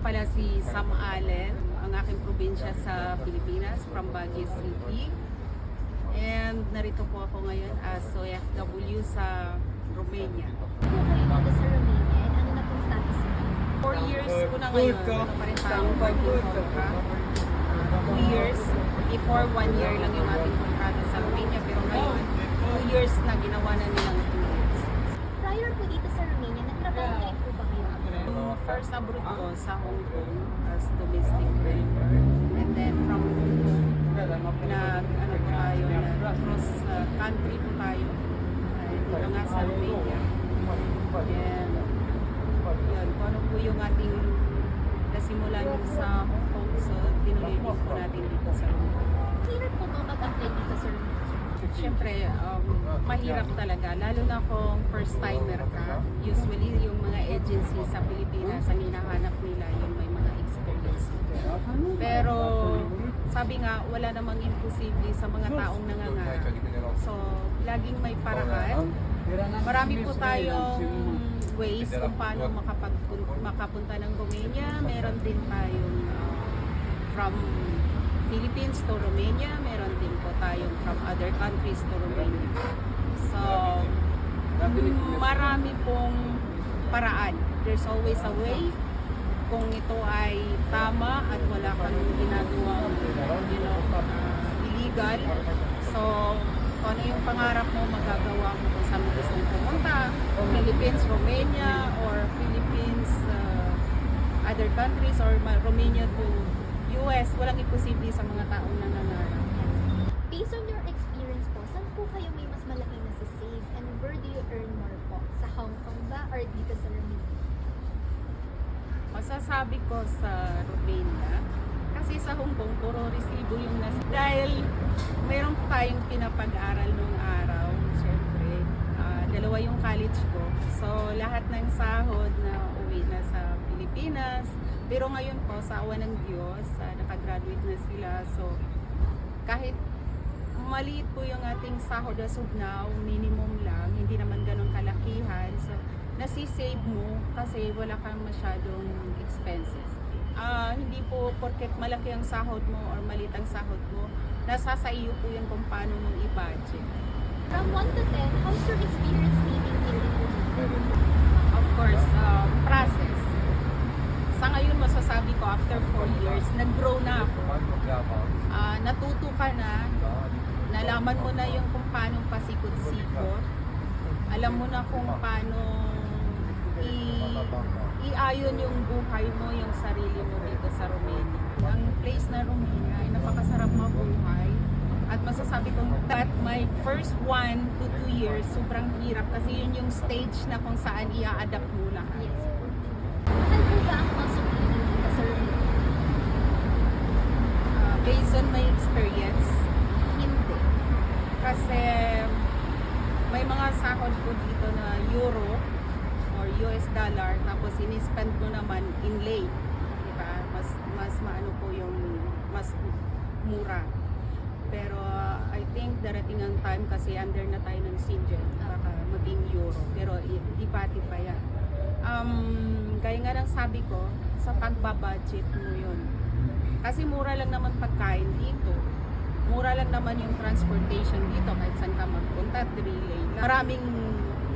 pala si Sam Allen, ang aking probinsya sa Pilipinas, from Baguio City. And narito po ako ngayon as OFW sa Romania. po kayo dito sa Romania ano na pong status niyo? Four years ko na ngayon, ano pa rin tayong working contract. Two years, before one year lang yung ating kontrata sa Romania, pero ngayon, two years na ginawa na nilang two years. Prior po dito sa Romania, nagtrabaho na po ba kayo? Yung first abroad ko sa Hong Kong as domestic worker. And then from Hong Kong, nag, ano po tayo, nag cross uh, country po tayo. Uh, dito nga sa Romania. And yun, kung ano po yung ating nasimulan sa Hong Kong. So, tinuloy din po natin dito sa Romania. Hirap po ba mag-apply dito sa Siyempre, um, mahirap talaga. Lalo na kung first timer ka. Usually, yung mga agency sa Pilipinas, ang hinahanap nila yung may mga experience. Pero, sabi nga, wala namang imposible sa mga taong nangangarap. So, laging may paraan. Marami po tayong ways kung paano makapunta ng Romania. Meron din tayong uh, from Philippines to Romania. Meron din po tayong from other countries to Romania. So, marami pong paraan. There's always a way kung ito ay tama at wala kang ginagawang you know, uh, illegal. So, kung ano yung pangarap mo, magagawa mo kung saan mo gustong pumunta. Philippines, Romania, or Philippines, uh, other countries, or ma- Romania to US. Walang imposible sa mga taong nangangarap. Based on your experience po, saan po kayo may mas malaki na sa save and where do you earn more po? Sa Hong Kong ba or dito sa Romania? Masasabi ko sa Romania, kasi sa Hong Kong, puro resibo yung nasa... Dahil po tayong pinapag-aral nung araw, syempre. ah, dalawa yung college ko. So, lahat ng sahod na uwi na sa Pilipinas. Pero ngayon po, sa awa ng Diyos, ah, nakagraduate na sila. So, kahit maliit po yung ating sahod as of now, minimum lang, hindi naman ganun kalakihan. So, nasisave mo kasi wala kang masyadong expenses. Ah, hindi po porket malaki ang sahod mo or maliit ang sahod mo, nasa sa iyo po yun kung paano mo i-budget. From 1 to 10, how's your experience living here in Romania? Of course, um, process. Sa ngayon, masasabi ko, after 4 years, nag-grow na ako. Ah, natuto ka na, nalaman mo na yung kung paano pasikot-sikot. Alam mo na kung paano i- iayon yung buhay mo, yung sarili mo dito sa Romania. Ang place na Romania ay napakasarap mabuhay. At masasabi ko that my first one to two years, sobrang hirap kasi yun yung stage na kung saan i-adapt mo lahat. Yes po ba ang dito sa Romania? Uh, based on my experience. Kasi may mga sahod po dito na euro or US dollar tapos ini-spend mo naman in lei. Diba? Mas, mas maano po yung mas mura. Pero uh, I think darating ang time kasi under na tayo ng Sinjan baka maging euro. Pero i- ipati pa yan. Um, gaya nga ng sabi ko, sa pagbabudget mo yun. Kasi mura lang naman pagkain dito. Mura lang naman yung transportation dito kahit saan ka magpunta, three lane. Maraming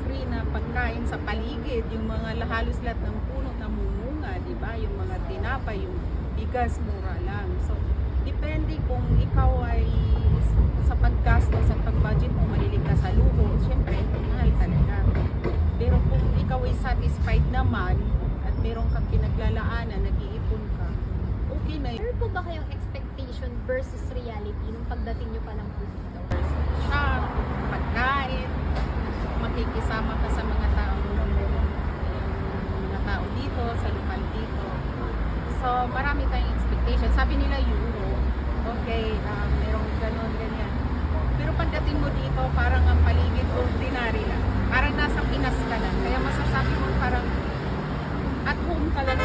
free na pagkain sa paligid, yung mga halos lahat ng puno na mumunga, di ba? Yung mga tinapay, yung bigas, mura lang. So, depende kung ikaw ay sa paggastos at pag-budget mo, malilig ka sa luho, syempre, mahal talaga. Pero kung ikaw ay satisfied naman at meron kang pinaglalaanan, nag-iipon ka, okay na yun. Meron po ba kayong expectation versus reality nung pagdating nyo pa lang po dito? Sa pagkain, makikisama ka sa mga tao mga tao dito, sa lokal dito. So, marami tayong expectation. Sabi nila euro, okay, uh, merong ganun, ganyan. Pero pagdating mo dito, parang ang paligid ordinary lang. Parang nasa Pinas ka lang. Kaya masasabi mo parang at home ka lang.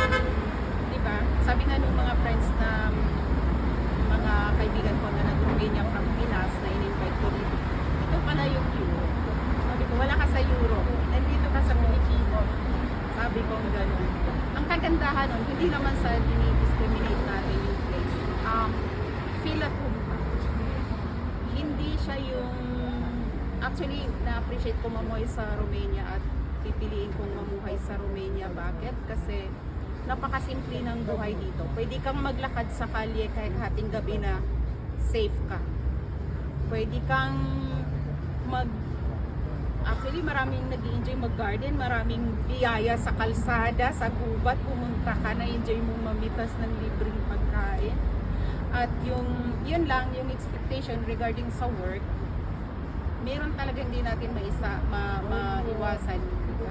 Di ba? Sabi nga nung mga friends na kaibigan ko na nag-Romania from Pinas na in-invite ko dito. Ito pala yung euro. Sabi ko, wala ka sa euro. Nandito ka sa Pilipinas. Sabi ko gano'n. Ang kagandahan nun, hindi naman sa dinidiscriminate natin yung place. Um, feel at home. Hindi siya yung... Actually, na-appreciate ko mamuhay sa Romania at pipiliin kong mamuhay sa Romania. Bakit? Kasi napakasimple ng buhay dito. Pwede kang maglakad sa kalye kahit hating gabi na safe ka. Pwede kang mag Actually, maraming nag enjoy mag-garden, maraming biyaya sa kalsada, sa gubat, pumunta ka na enjoy mong mamitas ng libreng pagkain. At yung, yun lang, yung expectation regarding sa work, meron talaga hindi natin maisa, ma, maiwasan.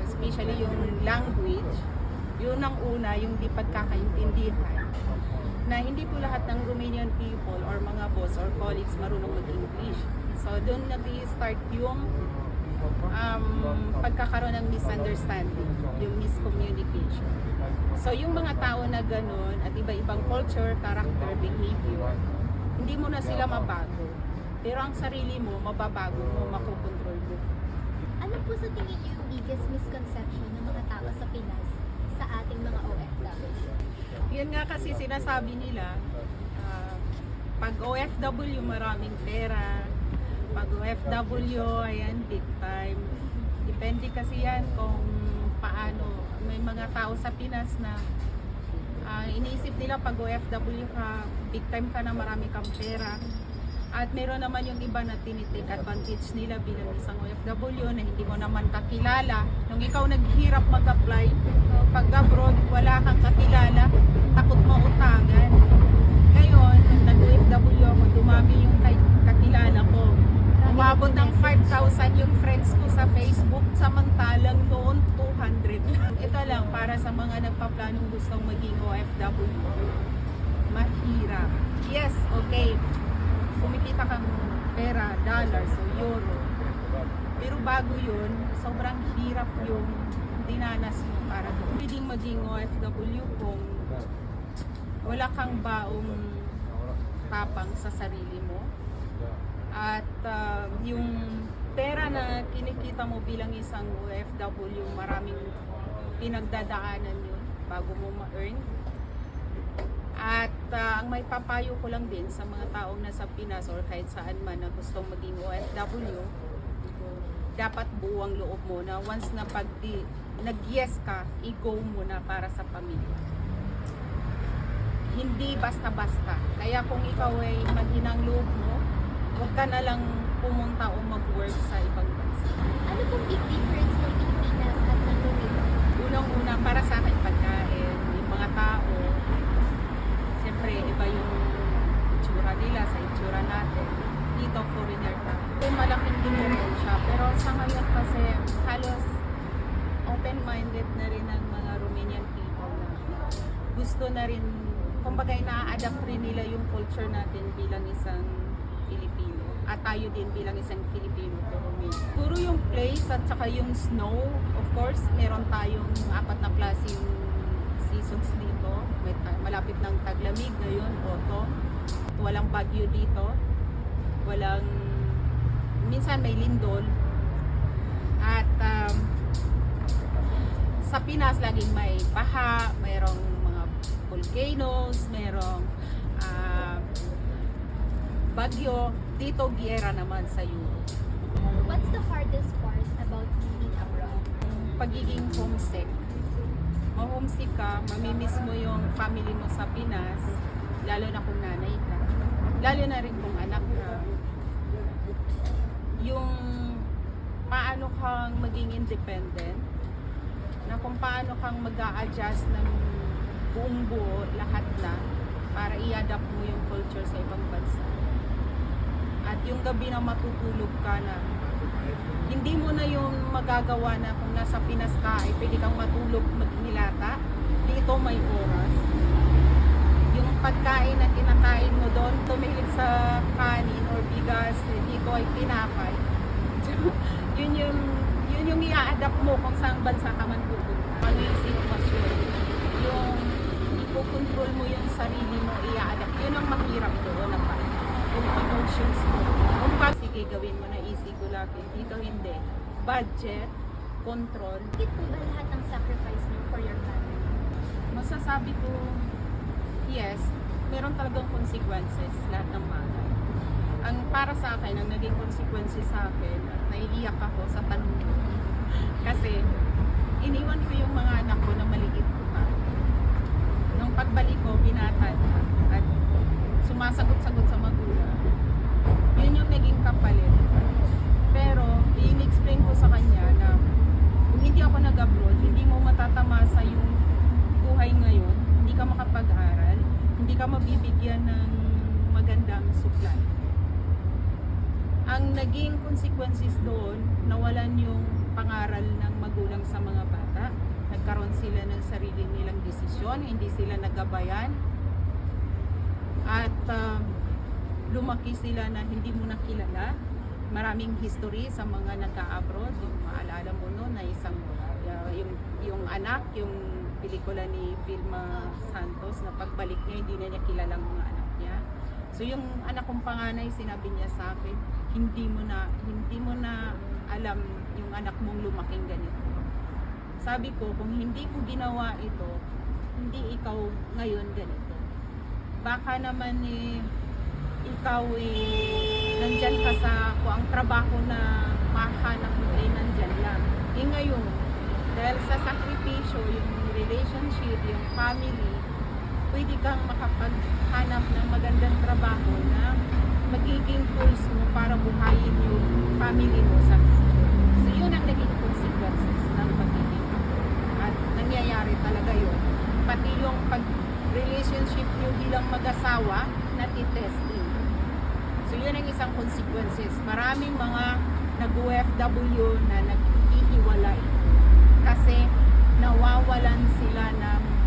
Especially yung language, yun ang una, yung di pagkakaintindihan na hindi po lahat ng Romanian people or mga boss or colleagues marunong mag-English. So, doon nag-start yung um, pagkakaroon ng misunderstanding, yung miscommunication. So, yung mga tao na ganun at iba-ibang culture, character, behavior, hindi mo na sila mabago. Pero ang sarili mo, mababago mo, makukontrol mo. Ano po sa tingin niyo yung biggest misconception ng mga tao sa Pinas sa ating mga OFW? Yun nga kasi sinasabi nila, ah, pag OFW maraming pera, pag OFW, ayan, big time. Depende kasi yan kung paano. May mga tao sa Pinas na ah, iniisip nila pag OFW ka, big time ka na marami kang pera. At meron naman yung iba na tinitake advantage nila bilang isang OFW na hindi mo naman kakilala. Nung ikaw naghirap mag-apply, pag abroad, wala kang kakilala, takot mo utangan. Ngayon, nung nag-OFW ako, dumami yung kakilala ko. Umabot ng 5,000 yung friends ko sa Facebook, samantalang noon 200 lang. Ito lang, para sa mga nagpaplanong gustong maging OFW, mahirap. Yes, okay, kumikita kang pera, dollars o euro. Pero bago yun, sobrang hirap yung dinanas mo para doon. Pwedeng maging OFW kung wala kang baong tapang sa sarili mo. At uh, yung pera na kinikita mo bilang isang OFW, maraming pinagdadaanan yun bago mo ma-earn. At uh, ang may papayo ko lang din sa mga taong nasa Pinas or kahit saan man na gustong maging OFW, dapat buo ang loob mo na once na pag di, nag-yes ka, i-go mo na para sa pamilya. Hindi basta-basta. Kaya kung ikaw ay maghinang loob mo, huwag ka na lang pumunta o mag-work sa ibang bansa. Ano pong big difference ng Pilipinas at ng Romania? Unang-una para sa akin pagkain, yung mga tao, siyempre iba yung itsura nila sa itsura natin. Dito foreigner ka. May malaking diferensya. Pero sa ngayon kasi halos open-minded na rin ang mga Romanian people na gusto na rin, kumbaga na-adapt rin nila yung culture natin bilang isang Filipino. At tayo din bilang isang Filipino to Romania. Puro yung place at saka yung snow, of course, meron tayong apat na klaseng seasons dito. May malapit ng taglamig ngayon, autumn. Walang bagyo dito. Walang, minsan may lindol. At um, sa Pinas laging may baha, mayroong mga volcanoes, mayroong ah, bagyo. Dito, giyera naman sa Europe. What's the hardest part about? Pagiging homesick. Ma-homesick ka, mamimiss mo yung family mo sa Pinas, lalo na kung nanay ka. Lalo na rin kung anak ka. Yung paano kang maging independent, na kung paano kang mag adjust ng buong buo, lahat na, para i-adapt mo yung culture sa ibang bansa. At yung gabi na matutulog ka na, hindi mo na yung magagawa na kung nasa Pinas ka ay pwede kang matulog maghilata. Dito may oras. Yung pagkain na kinakain mo doon, tumilig sa kanin or bigas, dito ay tinapay. yun yung yun yung i-adapt mo kung saan bansa ka man pupunta. Ano yung sitwasyon? Yung ipokontrol mo yung sarili mo, i-adapt. Yun ang mahirap doon part. Yung emotions mo. Kung sige, gawin mo na easy go lucky. Dito hindi. Budget, control. Bakit po ba lahat ng sacrifice niyo for your family? Masasabi ko, yes, meron talagang consequences lahat ng bagay. Ang para sa akin, ang naging consequences sa akin, at naiiyak ako sa tanong mo. Kasi, iniwan ko yung mga anak ko na maliit ko pa. Nung pagbalik ko, binata na. At sumasagot-sagot sa magulang. Yun yung naging kapalit. Pero, in-explain ko sa kanya na kung hindi ako nag-abroad, hindi mo matatamasa yung buhay ngayon, hindi ka makapag-aral, hindi ka mabibigyan ng magandang supply. Ang naging consequences doon, nawalan yung pangaral ng magulang sa mga bata. Nagkaroon sila ng sarili nilang desisyon, hindi sila nagabayan. At um, lumaki sila na hindi mo nakilala. Maraming history sa mga nagka-abroad. Yung maalala mo no, na isang, uh, yung, yung anak, yung pelikula ni Vilma Santos na pagbalik niya, hindi na niya kilalang mga anak. So yung anak kong panganay, sinabi niya sa akin, hindi mo na, hindi mo na alam yung anak mong lumaking ganito. Sabi ko, kung hindi ko ginawa ito, hindi ikaw ngayon ganito. Baka naman eh, ikaw eh, nandyan ka sa, kung ang trabaho na mahanap mo ay nandyan lang. Eh ngayon, dahil sa sakripisyo, yung relationship, yung family, pwede kang makapaghanap ng magandang trabaho na magiging tools mo para buhayin yung family mo sa future. So yun ang naging consequences ng pagiging ako. At nangyayari talaga yun. Pati yung pag relationship nyo bilang mag-asawa, natitesting. So yun ang isang consequences. Maraming mga nag-OFW na naghihiwalay kasi nawawalan sila ng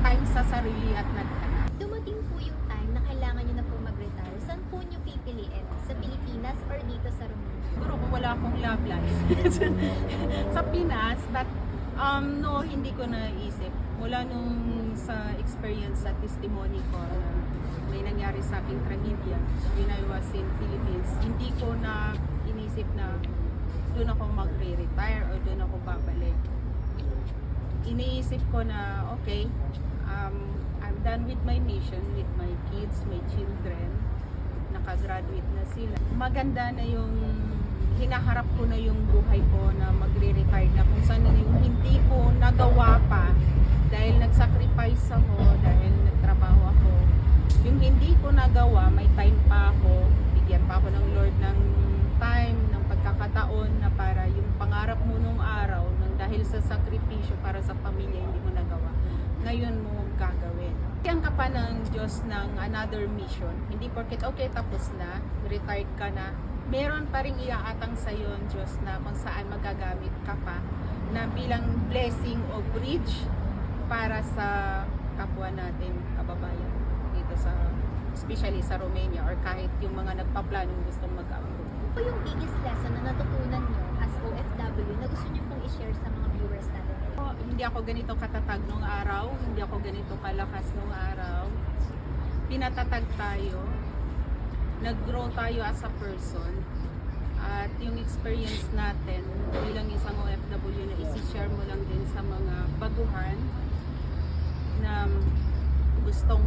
time sa sarili at naghanap. Dumating po yung time na kailangan niyo na po mag-retire. Saan po niyo pipiliin? Sa Pilipinas or dito sa Romania? Siguro kung wala akong love life sa Pinas, but um, no, hindi ko naisip. Mula nung sa experience sa testimony ko na may nangyari sa aking tragedya when I was in Philippines, hindi ko na inisip na doon ako magre-retire or doon ako babalik. Iniisip ko na, okay, um, I'm done with my mission, with my kids, my children nakagraduate na sila. Maganda na yung hinaharap ko na yung buhay ko na magre-retire na kung saan na yung hindi ko nagawa pa dahil nag-sacrifice ako, dahil nagtrabaho ako. Yung hindi ko nagawa, may time pa ako, bigyan pa ako ng Lord ng time, ng pagkakataon na para yung pangarap mo nung araw, nang dahil sa sakripisyo para sa pamilya, hindi mo nagawa. Ngayon mo gagawin. Bigyan ka pa ng Diyos ng another mission. Hindi porket okay tapos na, retired ka na, meron pa rin iaatang sa iyo ang Diyos na kung saan magagamit ka pa na bilang blessing o bridge para sa kapwa natin kababayan dito sa especially sa Romania or kahit yung mga nagpaplanong gustong mag-abroad. Ano yung biggest lesson na natutunan niyo as OFW na gusto niyo pong i-share sa mga hindi ako ganito katatag nung araw, hindi ako ganito kalakas nung araw. Pinatatag tayo, nag-grow tayo as a person, at yung experience natin bilang isang OFW na isi-share mo lang din sa mga baguhan na gustong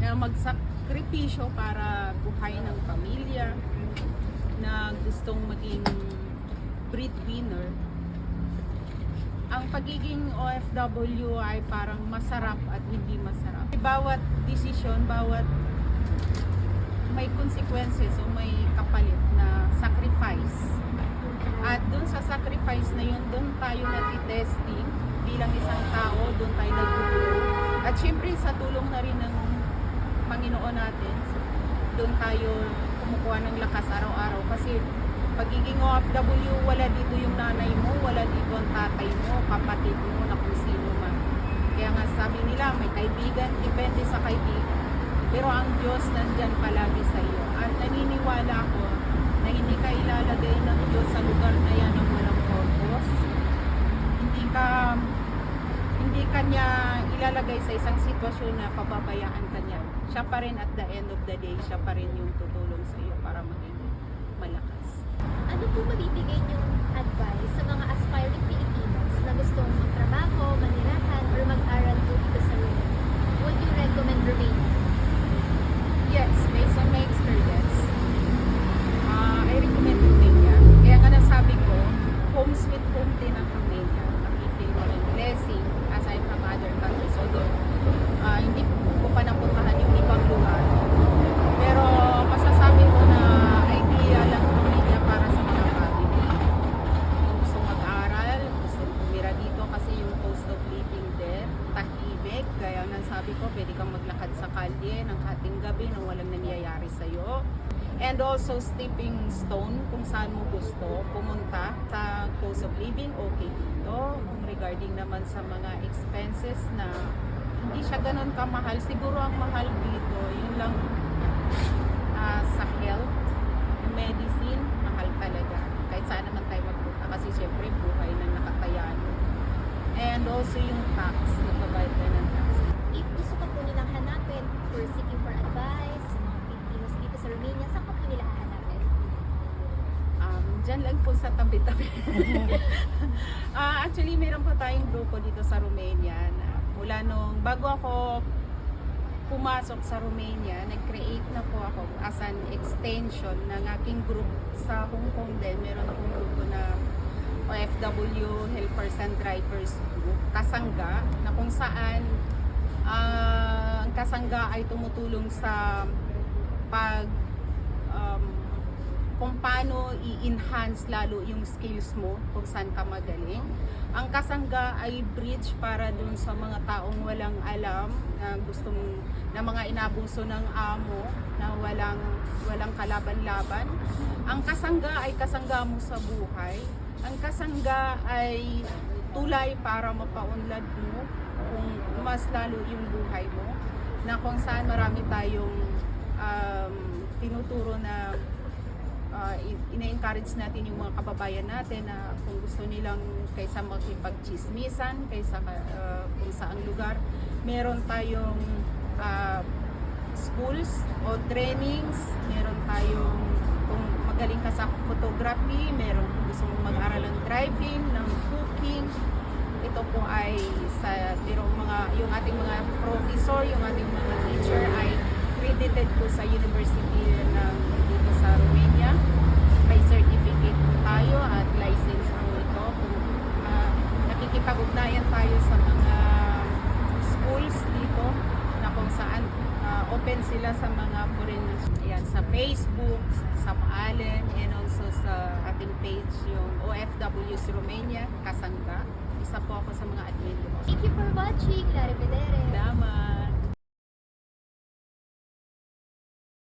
na magsakripisyo para buhayin ng pamilya, na gustong maging breadwinner, ang pagiging OFW ay parang masarap at hindi masarap. Bawat desisyon, bawat may consequences o may kapalit na sacrifice. At dun sa sacrifice na yun, dun tayo natitesting bilang isang tao, dun tayo nagbubuo. At syempre sa tulong na rin ng Panginoon natin, dun tayo kumukuha ng lakas araw-araw kasi pagiging OFW, wala dito yung nanay mo, wala dito ang tatay mo, kapatid mo, na kung sino man. Kaya nga sabi nila, may kaibigan, depende sa kaibigan. Pero ang Diyos nandyan palagi sa iyo. At naniniwala ako na hindi ka ilalagay ng Diyos sa lugar na yan ng walang purpose. Hindi ka hindi ka niya ilalagay sa isang sitwasyon na pababayaan ka niya. Siya pa rin at the end of the day, siya pa rin yung tutulong sa iyo para maging malakas. Ano ano po mabibigay niyong advice sa mga aspiring Filipinos na gustong magtrabaho, manirahan, or mag-aral po dito sa Romania? Would you recommend Romania? Yes, based on my experience, uh, I recommend Romania. Kaya nga nasabi ko, home sweet home din ang Romania. Makifeel mo ng blessing aside from other countries. Although, uh, hindi ko pa napuntahan yung ibang lugar. Pero masasabi ko na idea lang Romania para sa mga family. Kung gusto mag-aral, gusto tumira dito kasi yung cost of living there, tahimik. Kaya nang sabi ko, pwede kang maglakad sa kalye ng hating gabi nang walang nangyayari sa'yo. And also stepping stone kung saan mo gusto pumunta sa cost of living, okay dito. Regarding naman sa mga expenses na hindi siya ganun kamahal. Siguro ang mahal dito, yun lang ah, sa health, medicine, mahal talaga. Kahit saan naman tayo magpunta kasi syempre buhay na nakatayaan. And also yung tax, nagbabayad tayo ng tax. If gusto ka po nilang hanapin for seeking for advice sa mga Filipinos dito sa Romania, saan ka po nila hahanapin? Um, dyan lang po sa tabi-tabi. Ah, actually, meron pa tayong grupo dito sa Romania na mula nung bago ako pumasok sa Romania, nag-create na po ako as an extension ng aking group sa Hong Kong din. Meron akong grupo na OFW Helpers and Drivers Group, Kasangga, na kung saan ah, ang Kasangga ay tumutulong sa pag kung paano i-enhance lalo yung skills mo kung saan ka magaling. Ang kasangga ay bridge para dun sa mga taong walang alam na gustong na mga inabuso ng amo na walang walang kalaban-laban. Ang kasangga ay kasangga mo sa buhay. Ang kasangga ay tulay para mapaunlad mo kung mas lalo yung buhay mo na kung saan marami tayong um, tinuturo na uh, ina-encourage natin yung mga kababayan natin na kung gusto nilang kaysa makipagchismisan, kaysa uh, kung saang lugar, meron tayong uh, schools o trainings, meron tayong kung magaling ka sa photography, meron kung gusto mong mag-aral ng driving, ng cooking, ito po ay sa pero mga yung ating mga professor, yung ating mga teacher ay credited po sa university ng dito sa Romania. May certificate po tayo at license po ito. Kung ah, nakikipag-ugnayan tayo sa mga schools dito na kung saan ah, open sila sa mga foreigners. Ayan, sa Facebook, sa Maalen, and also sa ating page yung OFWs Romania, Kasangga. Isa po ako sa mga admin. Thank you for watching, Larry Pedere.